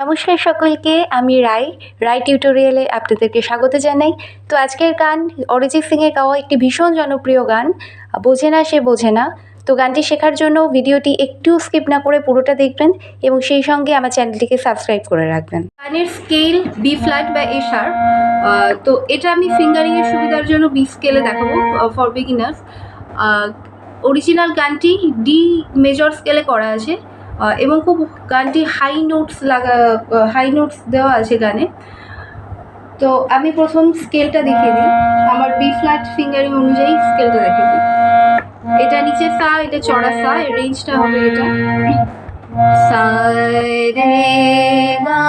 নমস্কার সকলকে, আমি রাই রাই টিউটোরিয়ালে আপনাদেরকে স্বাগত জানাই। তো আজকের গান, অরিজিৎ সিংয়ের গাওয়া একটি ভীষণ জনপ্রিয় গান, বোঝে না সে বোঝে না। তো গানটি শেখার জন্য ভিডিওটি একটু স্কিপ না করে পুরোটা দেখবেন এবং সেই সঙ্গে আমার চ্যানেলটিকে সাবস্ক্রাইব করে রাখবেন। গানের স্কেল, বি ফ্ল্যাট বা এ শার্প তো এটা আমি ফিঙ্গারিংয়ের সুবিধার জন্য বি স্কেলে দেখাবো ফর বিগিনার্স অরিজিনাল গানটি ডি মেজর স্কেলে করা আছে। এবং খুব গানটি হাই নোটস লাগা হাই নোটস দেওয়া আছে গানে। তো আমি প্রথম স্কেলটা দেখিয়ে দিই। আমার বি ফ্ল্যাট ফিঙ্গারিং অনুযায়ী স্কেলটা দেখে দিই। এটা নিচে সা, এটা চড়া সা রেঞ্জটা হবে এটা। সা রে গা মা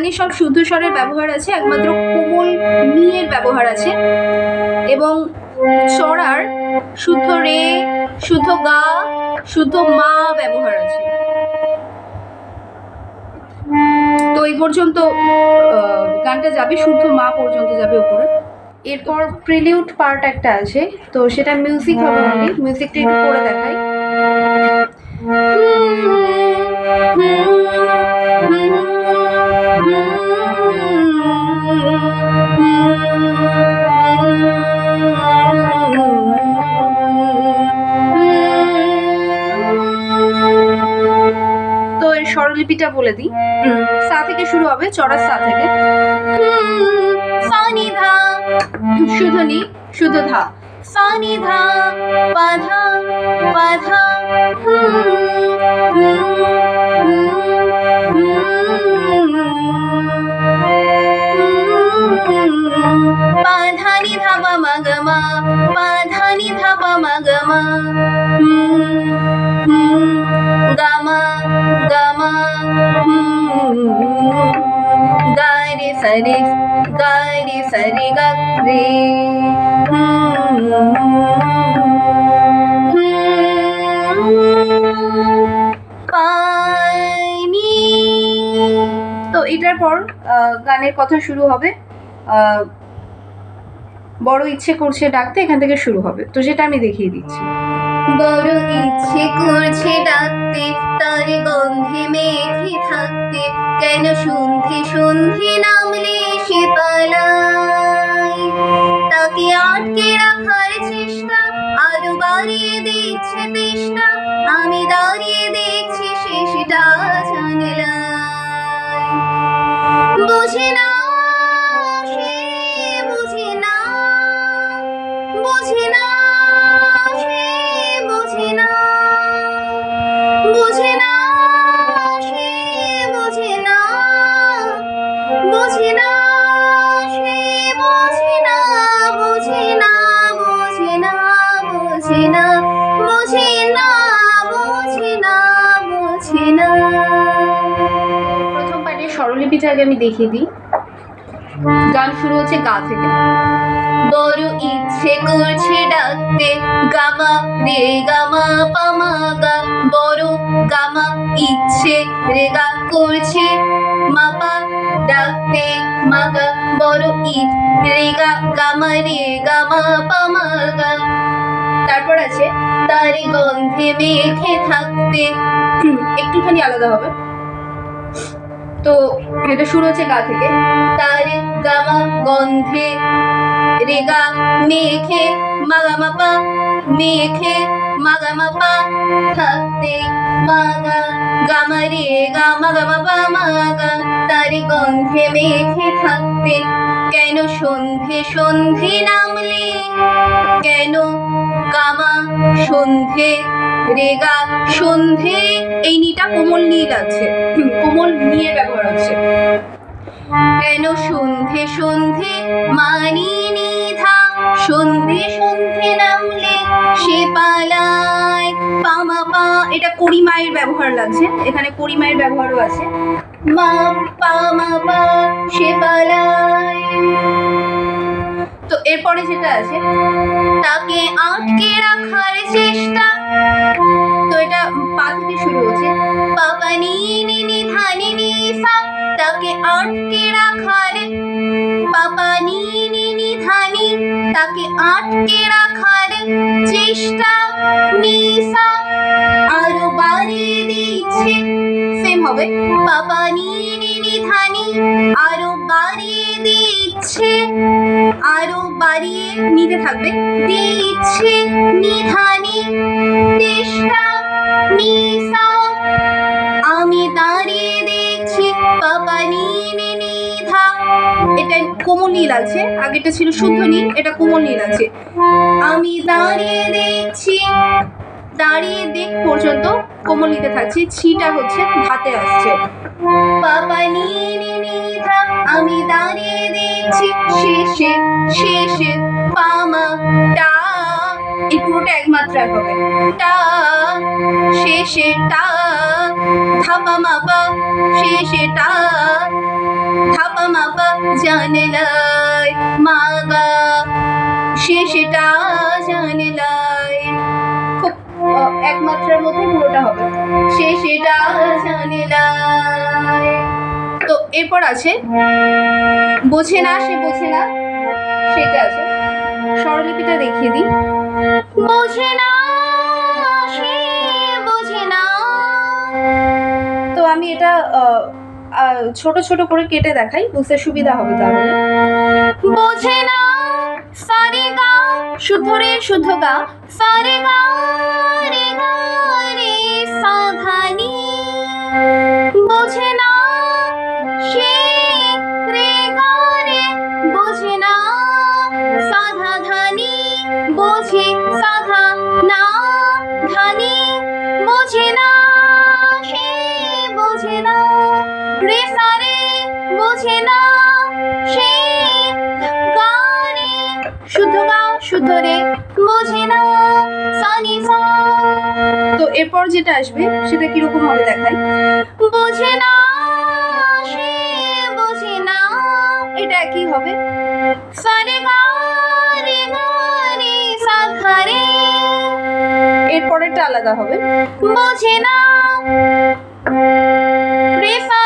গানে সব শুদ্ধ স্বরের ব্যবহার আছে, একমাত্র কোমল নিয়ের ব্যবহার আছে। এবং চড়ার শুদ্ধ রে, শুদ্ধ গা, শুদ্ধ মা ব্যবহার আছে। তো এই পর্যন্ত গানটা যাবে শুদ্ধ মা পর্যন্ত যাবে উপরে। এরপর প্রিলিউড পার্ট একটা আছে, তো সেটা মিউজিক হবে মিউজিকটা একটু করে দেখাই। বলে দিই। সা থেকে শুরু হবে চড়া সা থেকে। শুধু নি শুধু ধা। সা নি ধা পা ধা পা ধা। পা ধা নি ধা পা মা গা মা ধা পা মা গা গামা গামা গারে সরে গা রে পানি তো এটার পর গানের কথা শুরু হবে। বড় ইচ্ছে করছে ডাকতে, এখান থেকে শুরু হবে। তো সেটা আমি দেখিয়ে দিচ্ছি। বড় ইচ্ছে করছে ডাকতে, তার গন্ধে মেঘে থাকতে, কেন সন্ধে সন্ধে নামলে সে পালায়? তাকে আটকে রাখার চেষ্টা, আরও বাড়িয়ে দিচ্ছে তেষ্টা, আমি দাঁড়িয়ে দেখছি সেটা জানলায়। বুঝে না বুঝে না সে বুঝে না বুঝে না বুঝে না বুঝে না বুঝে না বুঝে না বুঝে না প্রথম পার্টের স্বরলিপিটা আগে আমি দেখিয়ে দিই। গান শুরু হচ্ছে গা থেকে। বড় ইচ্ছে করছে ডাকতে গামা রে গামা পামা গা। বড় গামা ইচ্ছে রে গা করছে মাপা ডাকতে মাগা বড় ইট রে গা গামা রে গামা পামা গা তারপর আছে, তার গন্ধে মেখে থাকতে। একটুখানি আলাদা হবে। তো এটা শুরু হচ্ছে গা থেকে। তার গামা গন্ধে রেগা মেখে মাগা মাপা মেখে মাগা মাপা থাকতে। মাগা গামা রে গা মাগা মাপা মাগা তার গন্ধে মেখে থাকতে, কেন সন্ধে সন্ধে নামলে? কেন গামা সন্ধে, রেগা সন্ধে? এই নিটা কোমল নীল আছে। কোমল নিয়ে ব্যবহার হচ্ছে। কেন সন্ধে সন্ধে মানি নিধা? সন্ধে সন্ধে নামলে সে পালায় পামা পা, এটা করিমায়ের ব্যবহার লাগছে। এখানে করিমায়ের ব্যবহারও আছে। মা পামা পা, সে পালায়। তো এরপরে যেটা আছে, তাকে আটকে রাখার চেষ্টা। তো এটা পা থেকে শুরু হচ্ছে। পাপা নি নি নি, ধা, নি নি, সা, তাকে আটকে রাখার পাপা নি নি নি ধানি তাকে আটকে রাখার চেষ্টা নিসা। আরও বাড়িয়ে দিচ্ছে সেম হবে। পাপা নি নি নি আরও বাড়িয়ে দিচ্ছে আরও বাড়িয়ে নিতে থাকবে। দিচ্ছে নিধানি চেষ্টা নিসা। আমি দাঁড়িয়ে দেখছি পাপা নি নি নি ধা এটা কোমল নীল আছে আগেটা ছিল শুদ্ধ নীল, এটা কোমল নীল আছে। আমি দাঁড়িয়ে দেখছি, দাঁড়িয়ে দেখ পর্যন্ত কোমল নিতে থাকছি, ছিটা হচ্ছে ধাতে আসছে। পাপা নি আমি দাঁড়িয়ে দেখছি শেষে শেষে পামা টা। এই পুরোটা এক হবে। টা শেষে টা। ধাপা মাপা শেষে টা। জানলাই মাগা শেষেটা জানলাই খুব এক মাত্রার মধ্যে পুরোটা হবে। শেষেটা জানলাই তো এরপর আছে, বোঝে না, সে বোঝে না, সেটা আছে। স্বরলিপিটা দেখিয়ে দিই। বোঝে না, সে বোঝে না। তো আমি এটা ছোট ছোট করে কেটে দেখাই, বুঝতে সুবিধা হবে তাহলে। বোঝে শুদ্ধ রে, শুদ্ধ গা, সারে গা রে গা। বোঝে না সানি সা। তো এরপর যেটা আসবে সেটা কীরকম হবে দেখাই। বোঝে না সে বোঝে না। এটা একই হবে? সারে গা রে গা রে সা ধা রে এরপরেরটা আলাদা হবে। বোঝে না। রে সা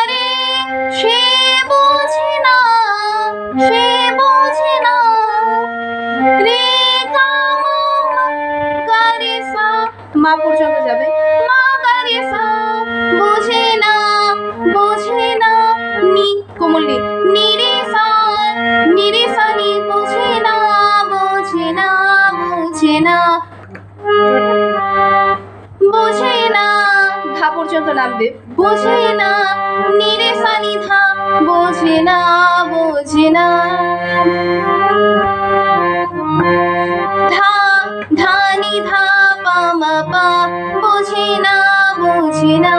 পর্যন্ত নামবে। বোঝে না নিরে সানিধা বোঝে না বোঝে না। ধা ধা, পা, মা, পা, বোঝে না বোঝে না।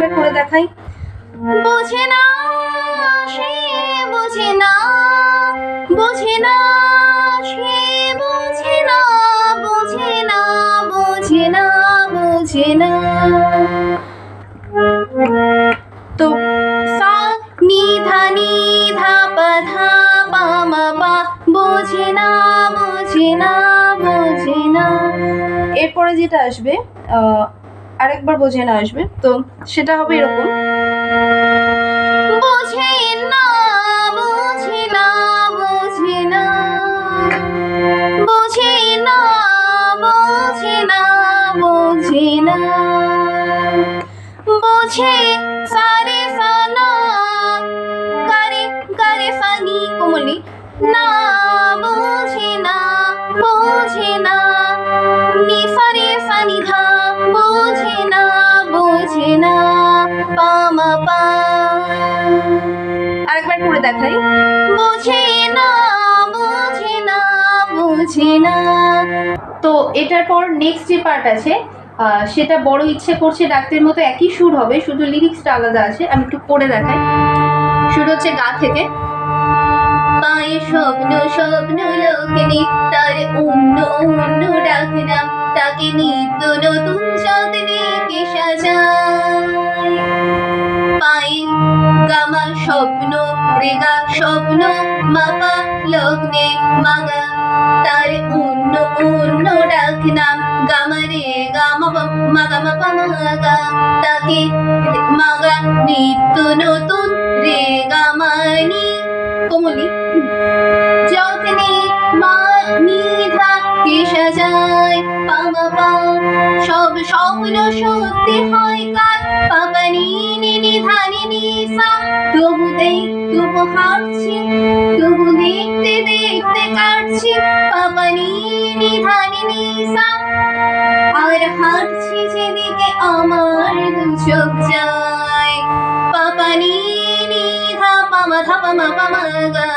তো করে দেখাই? বোঝে না এরপরে যেটা আসবে আরেকবার বোঝে না আসবে তো সেটা হবে এরকম। বোঝে না। তো এটার পর নেক্সট যে পার্ট আছে সেটা বড় ইচ্ছে করছে ডাক্তের মতো একই সুর হবে, শুধু লিরিক্সটা আলাদা আছে, আমি একটু পড়ে দেখাই। শুরু হচ্ছে গা থেকে। পায়ে স্বপ্ন স্বপ্ন লোকে তার অন্য অন্য ডাকনাম তাকে নিত্য নতুন যত্নে কে সাজায়? পায়ে গামা স্বপ্ন রেগা স্বপ্ন, মাপা লগ্নে মাগা, তার অন্য অন্য ডাক নাম গামা রে গামা মাগা মাপা মাগা, তাকে মাগা নিত্য নতুন রে গামানি কোমলি, যত্নে মা নিধা কে সাজায়, পামা পা সব স্বপ্ন সত্যি হয় কার? পাপানি নিনি ধানি নিসা তবু দেখ তবু হাঁটছি তবু দেখতে দেখতে কাটছি পাপানি নিধানি নিসা আর হাঁটছি যেদিকে আমার দু চোখ যায়। পাপানি নিধা পামা, ধা, পামা পামা, গা।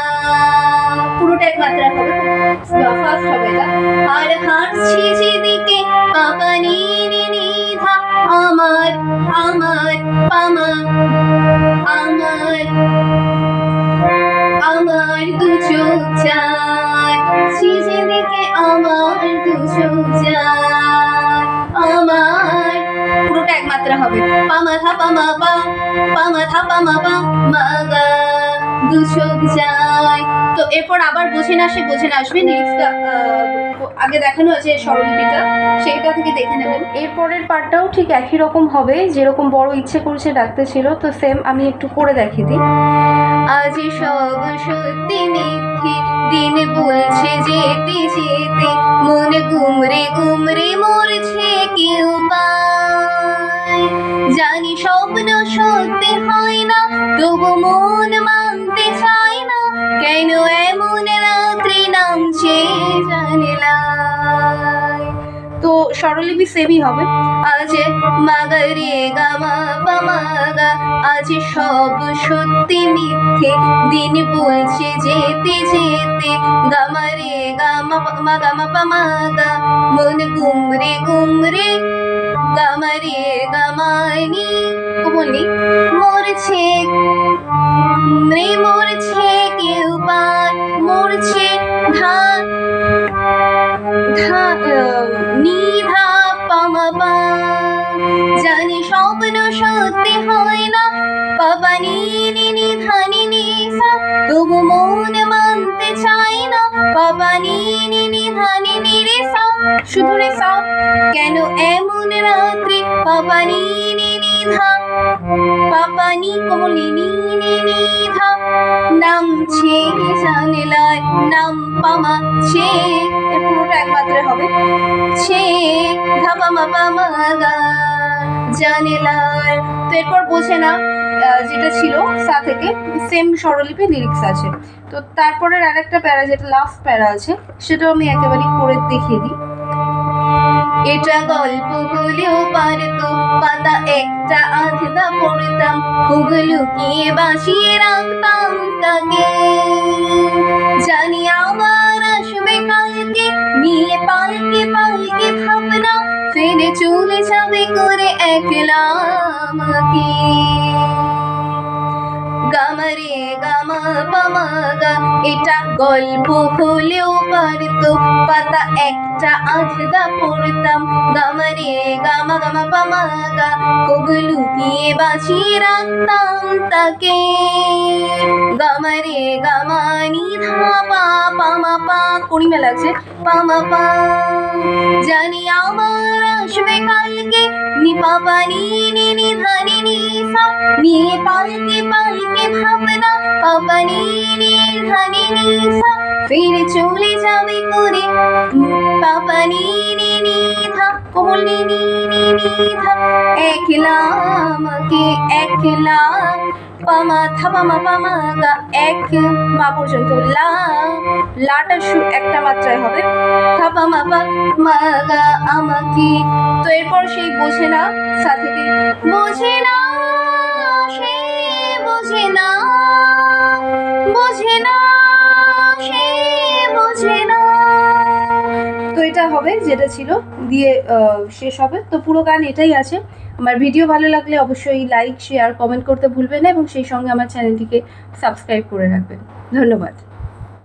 আমার দু চোখ যায় যেদিকে দু চোখ যায় আমার, পুরোটা একমাত্রা হবে। পামা থা পামা, পা, পামা থা পামা, পা, মা গা দু চোখ যায়। তো এরপর আবার বোঝে না সে বোঝে না। আসবে লিরিক্সটা আগে দেখানো আছে স্বরলিপিটা সেইটা থেকে দেখে নেবেন এরপরের পার্টটাও ঠিক একই রকম হবে যেরকম বড় ইচ্ছে করছে ডাকতে ছিল তো সেম আমি একটু করে দেখিয়ে দিই। আজ সব সত্যি মিথ্যে দিন বলছে যেতে যেতে মন গুমরে গুমরে মরছে কেউ জানি স্বপ্ন সত্যি হয় না তবু মন স্বরলিপি সেমই হবে। আজ মাগারে গামা পামাগা আজ সব সত্যি মিথ্যে। দিন বলছে যেতে যেতে গামা মা গামা পামাগা মন গুমরে গুমরে। গামারে গামানি কোমলি মরছে রে মরছে কেউ পার মরছে ধান। ধা নিধা পামা জানি স্বপ্ন সত্যি হয় না পাপা নি নি নি নি তবু মন মানতে চাই না পাপা নি নি নি নি শুধু রে কেন এমন রাত্রি পাপা নি নি নি ধা পাপা নি কোমলি নি নি নি ধা নামছে জানলায়, নাম পামা ছে পুরোটা একমাত্র হবে। ছে, ধাপা মাপা মাগা, জানলায়। তো এরপর বোঝে না যেটা ছিল সা থেকে সেম স্বরলিপি লিরিক্স আছে। তো তারপরের আরেকটা প্যারা, যেটা লাস্ট প্যারা আছে, সেটাও আমি একেবারে করে দেখিয়ে দিই। এটা গল্প হলেও পারতো পাতা একটা আধা পড়তাম খুব লুকিয়ে বাসিয়ে রাখতাম তাকে জানি আবার আসবে কালকে নিয়ে পালকে পালকে ভাবনা ফিরে চলে যাবে করে একলা আমাকে গামারে গামা পামা গা এটা গল্প হলেও পারতো পাতা একটা আধদা পড়তাম গামারে গামা গামা পামা গা লুকিয়ে বাঁচিয়ে রাখতাম তাকে গামারে গামানি ধাপা পামা পা কড়িমা লাগছে পামা পা জানি আমার আসবে কালকে নি পাপা নি নি নি ধানি নি সা নিয়ে পালকে পালকে ভাবনা পাপা নি নি ধানি নি সা ফিরে চলে যাবে করে। পাপা নি নি নি, ধা, কোমল নি নি নি নি ধা, একলা আমাকে একলা। পামা থা পামা, গা, এক, মা পর্যন্ত লা। লাটা সু একটা মাত্রায় হবে। থাপা মাপা মাগা আমাকে। তো এরপর সেই বোঝে না সা থেকে বোঝে না, সে বোঝে না। হবে, যেটা ছিল, দিয়ে শেষ হবে। তো পুরো গান এটাই আছে। আমার ভিডিও ভালো লাগলে অবশ্যই লাইক শেয়ার কমেন্ট করতে ভুলবেন না এবং সেই সঙ্গে আমার চ্যানেলটিকে সাবস্ক্রাইব করে রাখবেন। ধন্যবাদ।